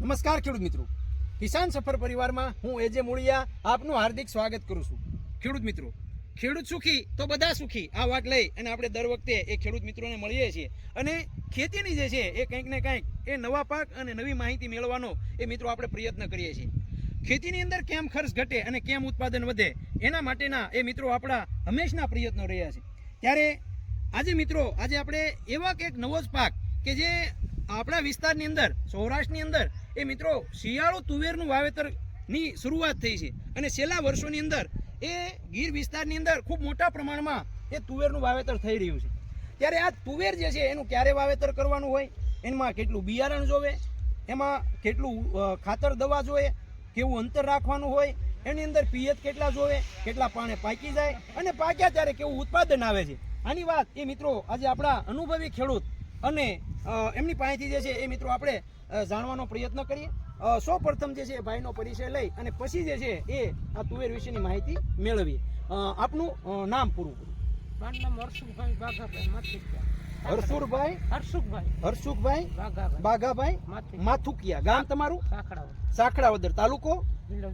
નમસ્કાર ખેડૂત મિત્રો. કિસાન સફર પરિવારમાં હું એજે મૂળિયા આપનું હાર્દિક સ્વાગત કરું છું. ખેડૂત મિત્રો, ખેડૂત સુખી તો બધા સુખી, આ વાત લઈ અને આપણે દર વખતે એ ખેડૂત મિત્રોને મળીએ છીએ. અને ખેતીની જે છે એ કંઈક ને કંઈક એ નવા પાક અને નવી માહિતી મેળવવાનો એ મિત્રો આપણે પ્રયત્ન કરીએ છીએ. ખેતીની અંદર કેમ ખર્ચ ઘટે અને કેમ ઉત્પાદન વધે એના માટેના એ મિત્રો આપણા હંમેશના પ્રયત્નો રહ્યા છે. ત્યારે આજે મિત્રો, આજે આપણે એવા કંઈક નવો જ પાક કે જે આપણા વિસ્તારની અંદર, સૌરાષ્ટ્રની અંદર એ મિત્રો, શિયાળો તુવેરનું વાવેતરની શરૂઆત થઈ છે અને છેલ્લા વર્ષોની અંદર એ ગીર વિસ્તારની અંદર ખૂબ મોટા પ્રમાણમાં એ તુવેરનું વાવેતર થઈ રહ્યું છે. ત્યારે આ તુવેર જે છે, એનું ક્યારે વાવેતર કરવાનું હોય? એમાં કેટલું બિયારણ જોવે? એમાં કેટલું ખાતર દવા જોવે? કેવું અંતર રાખવાનું હોય? એની અંદર પિયત કેટલા જોવે? કેટલા પાણે પાકી જાય? અને પાક્યા ત્યારે કેવું ઉત્પાદન આવે છે? આની વાત એ મિત્રો, આજે આપણા અનુભવી ખેડૂત અને એમની પાસેથી જે છે એ મિત્રો આપણે જાણવાનો પ્રયત્ન કરીએ. સૌ પ્રથમ જે છે એ ભાઈનો પરિચય લઈ અને પછી જે છે એ આ તુવેર વિશેની માહિતી મેળવીએ. આપનું નામ પૂરું પૂરું મારું નામ હર્ષુભાઈ બાઘાભાઈ માથુકિયા. હરસુરભાઈ બાઘાભાઈ બાઘાભાઈ માથુકિયા. ગામ તમારું? સાખડાવદર તાલુકો? જિલ્લો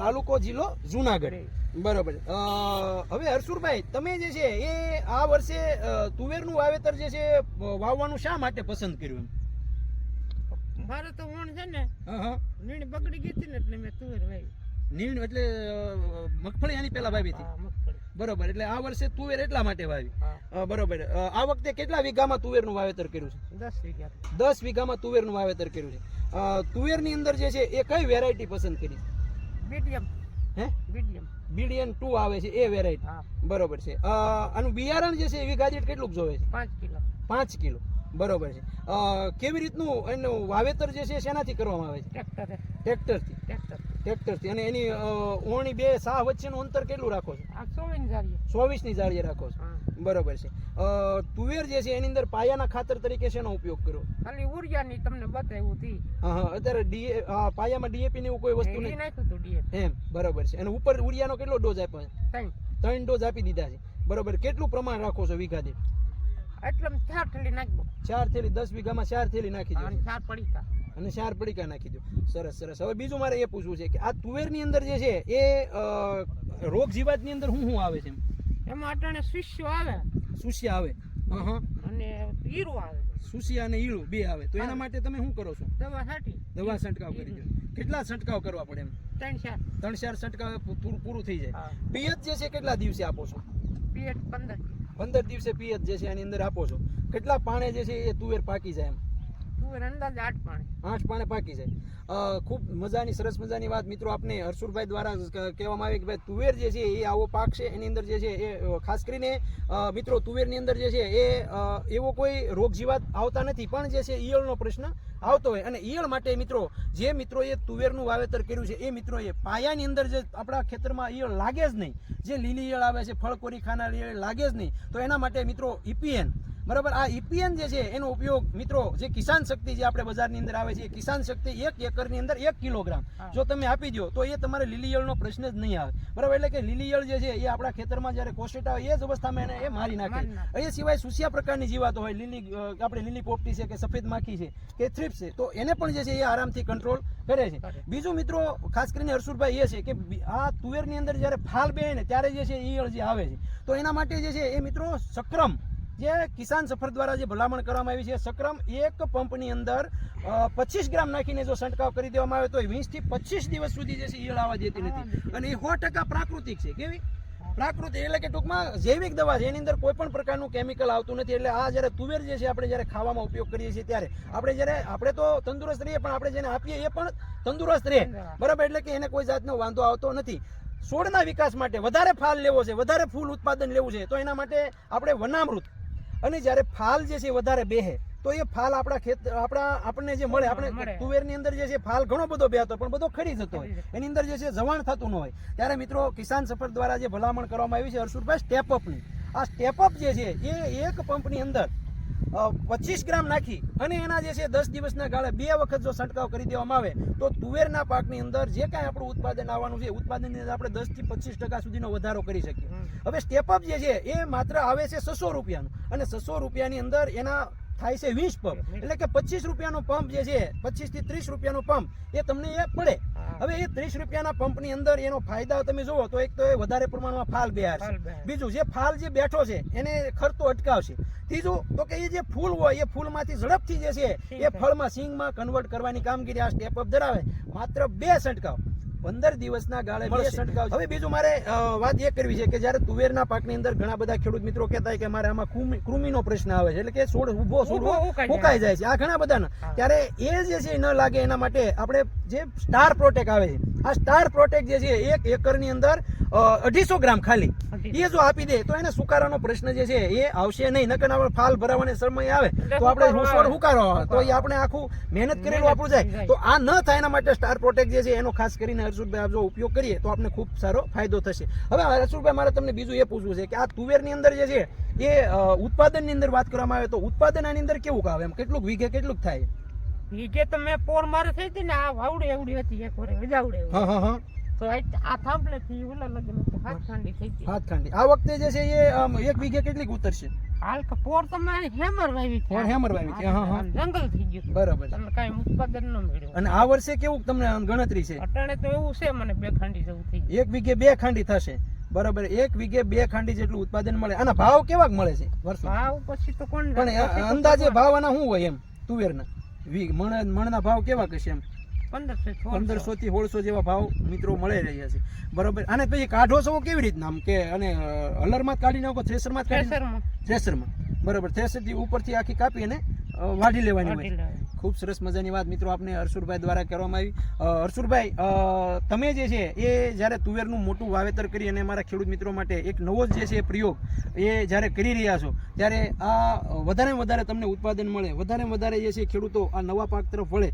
તાલુકો જિલ્લો જુનાગઢ. બરોબર. હવે હરસુરભાઈ તમે જે છે એ આ વર્ષે તુવેરનું વાવેતર જે છે વાવવાનું શા માટે પસંદ કર્યું મારે તો વણ છે ને નીણ બગડી ગઈ હતી ને એટલે મેં તુવેર વાવી. નીણ એટલે મગફળી આની પહેલા વાવી હતી? બરોબર એટલે આ વર્ષે તુવેર એટલા માટે વાવી? બરોબર. આ વખતે કેટલા વીઘામાં તુવેરનું વાવેતર કર્યું છે? દસ વીઘા. દસ વીઘામાં તુવેરનું વાવેતર કર્યું છે. તુવેરની અંદર જે છે એ કઈ વેરાયટી પસંદ કરી? મીડિયમ. હે? બીડીએમ બીડીએન ટુ આવે છે એ વેરાયટી બરોબર છે. અને આનું બિયારણ જે છે એવી ગાજર કેટલું જોવે છે? પાંચ કિલો. પાંચ કિલો. બરોબર છે. કેવી રીતનું એનું વાવેતર જે છે શેનાથી કરવામાં આવે છે? ટ્રેક્ટર. ટ્રેક્ટરથી. ટ્રેક્ટર ટ્રેક્ટરથી અને એની ઓણી બે સાહ વચ્ચેનું અંતર કેટલું રાખો છો? ચોવીસની જાળીએ રાખો છો. બરોબર છે. તુવેર જે છે એની અંદર પાયાના ખાતર તરીકે શેનો ઉપયોગ કર્યો ખાલી ઉર્જાની તમને બતાવ્યું હતી. હા અત્યારે ડીએ પાયામાં ડીએપી ની એવું કોઈ વસ્તુ નહીં? નાખ્યું હતું ડીએપ એમ બરોબર છે. અને ઉપર ઉડિયાનો કેટલો ડોઝ આપ્યો? છે ત્રણ. ત્રણ ડોઝ આપી દીધા છે. બરોબર. કેટલું પ્રમાણ રાખો છો વીઘા દીઠ એટલે ચાર થેલી નાખી ચાર થેલી દસ વીઘામાં ચાર થેલી નાખી દો. અને ચાર પડીકા. અને ચાર પડીકા નાખી દો. સરસ સરસ. હવે બીજું મારે એ પૂછવું છે કે આ તુવેરની અંદર જે છે એ રોગ જીવાતની અંદર શું શું આવે છે એમાં? અટાણે શિષ્યો આવે. સુસિયા આવે. અને હીરું આવે. સુસિયા અને ઈળું બે આવે. તો એના માટે તમે શું કરો છો? દવા છાંટી. દવા છંટકાવ કરી દો. કેટલા છંટકાવ કરવા પડે એમ? ત્રણ ચાર. ત્રણ ચાર છંટકાવ પૂરું પૂરું થઈ જાય. પિયત જે છે કેટલા દિવસે આપો છો? પિયત પંદર. પંદર દિવસે પિયત જે છે એની અંદર આપો છો. કેટલા પાણે જે છે એ તુવેર પાકી જાય એમ? આઠ પાણે. પાકી જાય ખૂબ મજાની, સરસ મજાની વાત મિત્રો આપને હર્ષુરભાઈ દ્વારા કહેવામાં આવી કે ભાઈ તુવેર જે છે એ આવો પાક છે, એની અંદર જે છે એ ખાસ કરીને મિત્રો તુવેરની અંદર જે છે એ એવો કોઈ રોગ જીવાત આવતા નથી, પણ જે છે ઈયળનો પ્રશ્ન આવતો હોય. અને ઈયળ માટે મિત્રો, જે મિત્રોએ તુવેરનું વાવેતર કર્યું છે, એ મિત્રોએ પાયાની અંદર જે આપણા ખેતરમાં ઈયળ લાગે જ નહીં. જે લીલી ઈયળ આવે છે, ફળકોરી ખાનાર ઈયળ લાગે જ નહીં. તો એના માટે મિત્રો ઈપીએન બરાબર? આ ઈપીએન જે છે એનો ઉપયોગ મિત્રો જે કિસાન શક્તિ જે આપણે બજારની અંદર આવે છે કિસાન શક્તિ એક એકરની અંદર એક કિલોગ્રામ. જો તમે આપી દો તો એ તમારે લીલીયળનો પ્રશ્ન જ નહીં આવે. બરાબર? એટલે કે લીલીયળ જે છે એ આપણા ખેતરમાં જ્યારે કોશેટ આવે એ જ અવસ્થામાં એને એ મારી નાખે. એ સિવાય સુસિયા પ્રકારની જીવાતો હોય લીલી આપણે લીલી પોપટી છે કે સફેદ માખી છે કે થ્રીપ્સ છે તો એને પણ જે છે એ આરામથી કંટ્રોલ કરે છે. બીજું મિત્રો ખાસ કરીને હર્ષુરભાઈ એ છે કે આ તુવેરની અંદર જ્યારે ફાલ બે ને ત્યારે જે છે ઈયળ જે આવે છે તો એના માટે જે છે એ મિત્રો સક્રમ જે કિસાન સફર દ્વારા જે ભલામણ કરવામાં આવી છે સક્રમ એક પંપની અંદર પચીસ ગ્રામ નાખીને જો છંટકાવ કરી દેવામાં આવે તો વીસથી પચીસ દિવસ સુધી જે છે ઈયળ આવવા દેતી નથી. અને એ સો ટકા પ્રાકૃતિક છે કેવી? પ્રાકૃતિક એટલે કે ટૂંકમાં જૈવિક દવા છે એની અંદર કોઈ પણ પ્રકારનું કેમિકલ આવતું નથી. એટલે આ જ્યારે તુવેર જે છે આપણે જ્યારે ખાવામાં ઉપયોગ કરીએ છીએ ત્યારે આપણે જ્યારે આપણે તો તંદુરસ્ત રહીએ પણ આપણે જેને આપીએ એ પણ તંદુરસ્ત રહે. બરાબર એટલે કે એને કોઈ જાતનો વાંધો આવતો નથી. છોડના વિકાસ માટે વધારે ફાલ લેવો છે વધારે ફૂલ ઉત્પાદન લેવું છે તો એના માટે આપણે વનામૃત અને જ્યારે ફાલ જે છે વધારે બેહે તો એ ફાલ આપણા ખેત આપણા આપણને જે મળે આપણે તુવેરની અંદર જે છે ફાલ ઘણો બધો બેહતો પણ બધો ખરી જતો હોય. એની અંદર જે છે જવાણ થતું ન હોય. ત્યારે મિત્રો કિસાન સફર દ્વારા જે ભલામણ કરવામાં આવી છે હર્ષુરભાઈ સ્ટેપ અપની આ સ્ટેપઅપ જે છે એ એક પંપની અંદર પચીસ ગ્રામ નાખી અને એના જે છે દસ દિવસના ગાળે બે વખત જો છંટકાવ કરી દેવામાં આવે તો તુવેરના પાકની અંદર જે કાંઈ આપણું ઉત્પાદન આવવાનું છે ઉત્પાદનની અંદર આપણે દસથી પચીસ ટકા સુધીનો વધારો કરી શકીએ. હવે સ્ટેપઅપ જે છે એ માત્ર આવે છે છસો રૂપિયાનું અને છસો રૂપિયાની અંદર એના થાય છે વીસ પંપ એટલે કે પચીસ રૂપિયાનો પંપ જે છે પચીસથી ત્રીસ રૂપિયાનો પંપ એ તમને એ પડે. હવે એ ત્રીસ રૂપિયાના પંપની અંદર એનો ફાયદા તમે જુઓ તો એક તો એ વધારે પ્રમાણમાં ફાલ બેહાર છે. બીજું જે ફાલ જે બેઠો છે એને ખર્ચો અટકાવશે. ત્રીજું તો કે એ જે ફૂલ હોય એ ફૂલમાંથી ઝડપથી જે છે એ ફળમાં સિંગમાં કન્વર્ટ કરવાની કામગીરી આ સ્ટેપ અપ ધરાવે. માત્ર બે છંટકાવ. પંદર દિવસના ગાળે બે. છંટકાવ. હવે બીજું મારે વાત એ કરવી છે કે જ્યારે તુવેરના પાકની અંદર ઘણા બધા ખેડૂત મિત્રો કહેતા કે મારે આમાં કૃમિ- કૃમિનો પ્રશ્ન આવે છે એટલે કે છોડ ઊભો છોડ ઊભો ઉકાઈ જાય. છે. આ ઘણા બધાના. ત્યારે એ જે છે ન લાગે એના માટે આપણે જે સ્ટાર પ્રોટેક આવે છે. આ સ્ટાર પ્રોટેક જે છે એક એકરની અંદર અઢીસો ગ્રામ ખાલી. એ જો આપી દે તો એને સુકારાનો પ્રશ્ન જે છે એ આવશે નહીં. નકર આપણે ફાલ ભરાવાનો સમય આવે. તો આપણે છોડ હુકારો તો એ આપણે આખું મહેનત કરેલું આપણું જાય. તો આ ન થાય એના માટે સ્ટાર પ્રોટેક જે છે એનો ખાસ કરીને હર્ષુભાઈ આપ જો ઉપયોગ કરીએ તો આપણે ખૂબ સારો ફાયદો થશે. હવે હર્ષુભાઈ મારે તમને બીજું એ પૂછવું છે કે આ તુવેરની અંદર જે છે એ ઉત્પાદનની અંદર વાત કરવામાં આવે તો ઉત્પાદન આની અંદર કેવું આવે? એમ કેટલું વીઘે કેટલુંક થાય? વીઘે તો મેં પોર મારે થઈ હતી ને આ વાવડી એવડી હતી એક વરે વિજાવડે હા હા હા. તો આ- થાંભલે થી ઓલા લગન હાથ ખાંડી થઈ હતી. હાથ ખાંડી આ વખતે જે છે એ એક વીઘે કેટલી ઉતરશે? હાલ તો પોર તો મારી હેમર વાવી છે. પોર હેમર વાવી છે, હા, હા. જંગલ થઈ ગયું. બરાબર. તમને કાંઈ ઉત્પાદન ન મળ્યું. અને આ વર્ષે કેવું તમને ગણતરી છે? અટાણે તો એવું છે મને બે ખાંડી જેવું થઈ ગયું. એક વીઘે બે ખાંડી થશે. બરાબર. એક વીઘે બે ખાંડી જેટલું ઉત્પાદન મળે. અને ભાવ કેવા મળે છે વર્ષો ભાવ પછી તો કોણ પણ અંદાજે. ભાવ આના શું હોય એમ? તુવેરના. મણ મણના ભાવ કેવા કશે એમ? પંદરસો થી સોળસો. જેવા ભાવ મિત્રો મળે રહ્યા છે. બરોબર. અને પછી કાઢો છો કેવી રીતના આમ કે અને હલરમાં કાઢી નાખો થ્રેસરમાં થ્રેસરમાં થ્રેસરમાં બરોબર. થ્રેસરથી ઉપરથી આખી કાપી અને વાઢી લેવાની હોય. ખૂબ સરસ મજાની વાત મિત્રો આપને હર્ષુરભાઈ દ્વારા કરવામાં આવી. હર્ષુરભાઈ તમે જે છે એ જ્યારે તુવેરનું મોટું વાવેતર કરી અને અમારા ખેડૂત મિત્રો માટે એક નવો જ છે પ્રયોગ એ જ્યારે કરી રહ્યા છો, ત્યારે આ વધારે વધારે તમને ઉત્પાદન મળે વધારે વધારે જે છે ખેડૂતો આ નવા પાક તરફ વળે.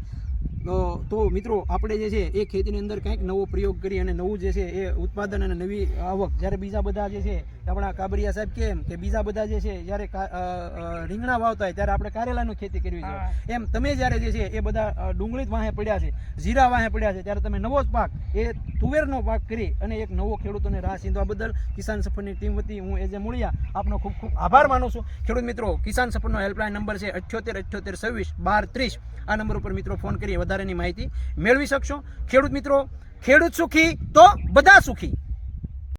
તો મિત્રો આપણે જે છે એ ખેતીની અંદર કંઈક નવો પ્રયોગ કરી અને નવું જે છે એ ઉત્પાદન અને નવી આવક. જ્યારે બીજા બધા જે છે આપણા કાબરિયા સાહેબ કેમ કે બીજા બધા જે છે જ્યારે રીંગણા વાવતા હોય ત્યારે આપણે કારેલાનું ખેતી કરવી છે. એમ તમે જ્યારે જે છે એ બધા ડુંગળી વાહે પડ્યા છે જીરા વાહે પડ્યા છે ત્યારે તમે નવો જ પાક એ તુવેરનો પાક કરી અને એક નવો ખેડૂતોને રાહ સીંધવા બદલ કિસાન સફરની ટીમ વતી હું એજે મૂળિયા આપનો ખૂબ ખૂબ આભાર માનું છું. ખેડૂત મિત્રો કિસાન સફરનો હેલ્પલાઇન નંબર છે અઠ્યોતેર અઠ્યોતેર છવ્વીસ બાર ત્રીસ. આ નંબર ઉપર મિત્રો ફોન કરી વધારેની માહિતી મેળવી શકશો. ખેડૂત મિત્રો ખેડૂત સુખી તો બધા સુખી.